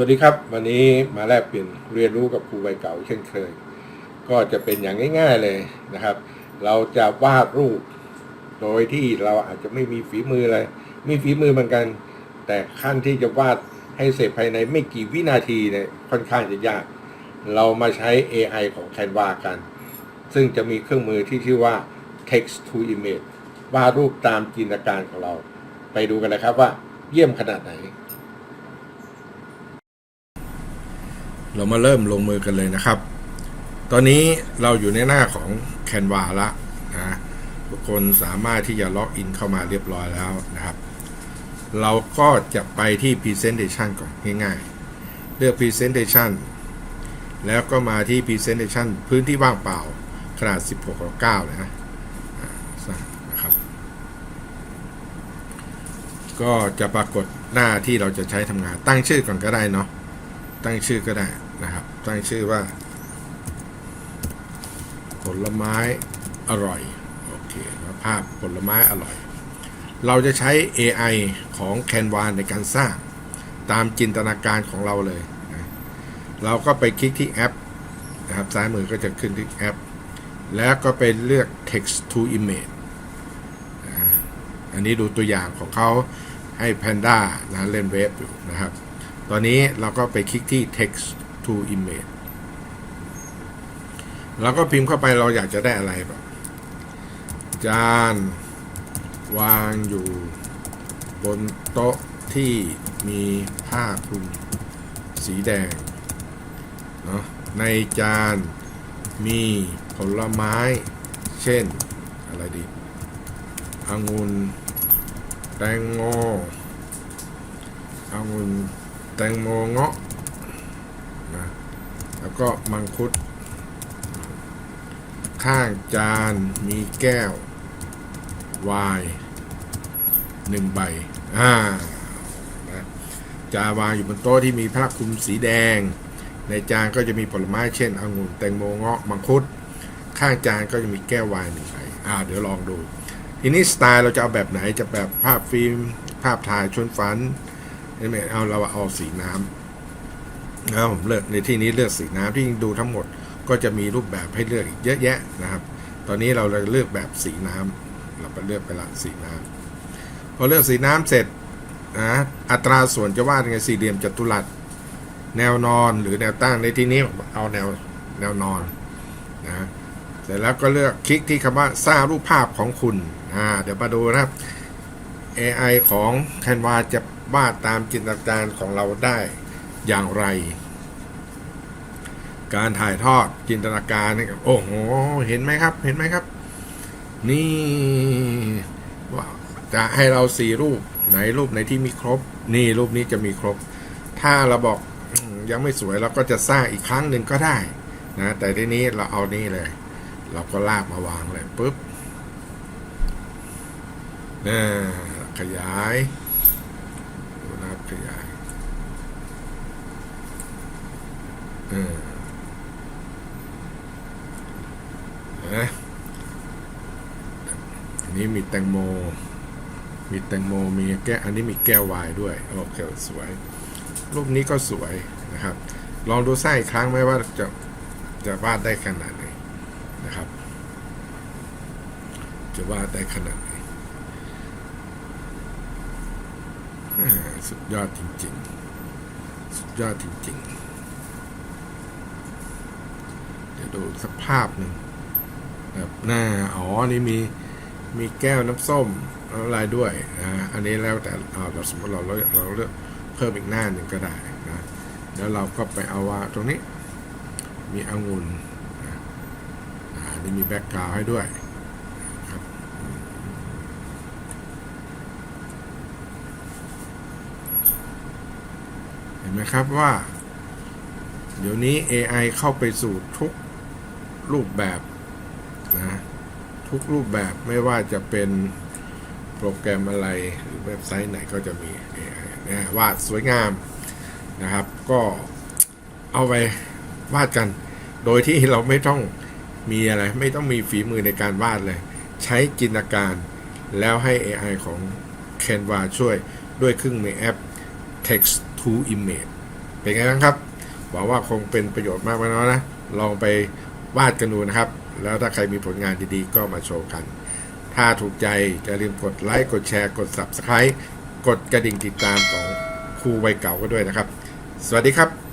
วัสดีครับ วันนี้มาแลกเปลี่ยนเรียนรู้กับครูใบเก่าเช่นเคย ก็จะเป็นอย่างง่าย ๆเลยนะครับ เราจะวาดรูป โดยที่เราอาจจะไม่มีฝีมืออะไรมีฝีมือเหมือนกัน แต่ขั้นที่จะวาดให้เสร็จภายในไม่กี่วินาทีเนี่ยค่อนข้างจะยาก เรามาใช้ AI ของ Canva กัน ซึ่งจะมีเครื่องมือที่ชื่อว่า text to image วาดรูปตามจินตนาการของเรา ไปดูกันเลยครับว่าเยี่ยมขนาดไหน เรามาเริ่มลงมือกันเลยนะครับ ตอนนี้เราอยู่ในหน้าของ Canva ละนะทุกคนสามารถที่จะล็อกอินเข้ามาเรียบร้อยแล้วนะครับ เราก็จะไปที่ Presentation ก่อนง่ายๆ เลือก Presentation แล้วก็มาที่ Presentation พื้นที่ว่างเปล่าขนาด 16ต่อ9นะนะครับ ก็จะปรากฏหน้าที่เราจะใช้ทำงานตั้งชื่อก่อนก็ได้เนาะตั้งชื่อก็ได้ นะครับ ตั้งชื่อว่า ผลไม้อร่อย โอเคแล้วภาพผลไม้อร่อย เราจะใช้ AI ของ Canva ในการสร้างตามจินตนาการของเราเลยนะเราก็ไปคลิกที่แอปนะครับซ้ายมือก็จะขึ้นที่แอป แล้วก็ไปเลือก text to image อันนี้ดูตัวอย่างของเขาให้ Panda นะเล่นเว็บอยู่นะครับ ตอนนี้เราก็ไปคลิกที่ text to image เราก็พิมพ์เข้าไปเราอยากจะได้อะไรแบบจาน วางอยู่ บนโต๊ะที่มีผ้าคลุมสีแดงเนาะในจานมีผลไม้ เช่น อะไรดีองุ่นแตงโมองุ่นแตงโมเงาะ นะแล้วก็มังคุด ข้างจานมีแก้วไวน์หนึ่งใบอ่านะจานวางอยู่บนโต๊ะที่มีผ้าคลุมสีแดง ในจานก็จะมีผลไม้เช่นองุ่นแตงโมเงาะมังคุด ข้างจานก็จะมีแก้วไวน์หนึ่งใบอ่าเดี๋ยวลองดู ทีนี้สไตล์เราจะเอาแบบไหนจะแบบภาพฟิล์ม ภาพถ่ายชวนฝันนี่ไม่เอาเราเอาสีน้ำ นะผมเลือกในที่นี้เลือกสีน้ำที่ดูทั้งหมดก็จะมีรูปแบบให้เลือกอีกเยอะแยะนะครับ ตอนนี้เราเลยเลือกแบบสีน้ำเราไปเลือกไปละสีน้ำพอเลือกสีน้ำเสร็จนะอัตราส่วนจะวาดยังไงสี่เหลี่ยมจัตุรัส แนวนอนหรือแนวตั้งในที่นี้เอาแนวแนวนอนนะเสร็จแล้วก็เลือกคลิกที่คำว่าสร้างรูปภาพของคุณอ่าเดี๋ยวมาดูนะครับ AI ของ Canva จะวาดตามจินตนาการของเราได้ อย่างไร การถ่ายทอดจินตนาการนี่โอ้โห เห็นไหมครับ เห็นไหมครับ นี่ว่าจะให้เราสี่รูปไหนรูปไหนที่มีครบ นี่รูปนี้จะมีครบ ถ้าเราบอกยังไม่สวยเราก็จะสร้างอีกครั้งหนึ่งก็ได้นะแต่ทีนี้เราเอานี่เลย เราก็ลากมาวางเลยปุ๊บนะขยายดูนะครับขยายเอันนี้มีแตงโม มีแตงโม มีแก้วอันนี้มีแก้ววายด้วย โอเค สวย รูปนี้ก็สวยนะครับ ลองดูไส้อีกครั้งไหมว่าจะจะวาดได้ขนาดไหนนะครับ จะวาดได้ขนาดไหนสุดยอดจริง ๆ สุดยอดจริง ๆ เดูสักภาพหนึ่งแบบหน้าอ๋อนี่มีมีแก้วน้ำส้มอะไรด้วยนะอันนี้แล้วแต่เราสมมติเราเราเราเลือกเพิ่มอีกหน้าหนึ่งก็ได้นะแล้วเราก็ไปเอาว่าตรงนี้มีองุ่นนะอ่านี่มีแบ็กกราวให้ด้วยครับเห็นไหมครับว่า เดี๋ยวนี้ AI เข้าไปสู่ทุก รูปแบบนะทุกรูปแบบไม่ว่าจะเป็นโปรแกรมอะไรหรือเว็บไซต์ไหนก็จะมี AI นะวาดสวยงามนะครับ ก็เอาไปวาดกัน โดยที่เราไม่ต้องมีอะไร ไม่ต้องมีฝีมือในการวาดเลย ใช้จินตนาการแล้วให้ AI ของ Canva ช่วยด้วยเครื่องมือแอป text to image เป็นไงบ้างครับหวังว่าคงเป็นประโยชน์มากไว้น้อยนะ ลองไป วาดกันดูนะครับ แล้วถ้าใครมีผลงานดีๆ ก็มาโชว์กัน ถ้าถูกใจอย่าลืมกดไลค์ กดแชร์ กด Subscribe กดกระดิ่งติดตามของครูวัยเก่าก็ด้วยนะครับ สวัสดีครับ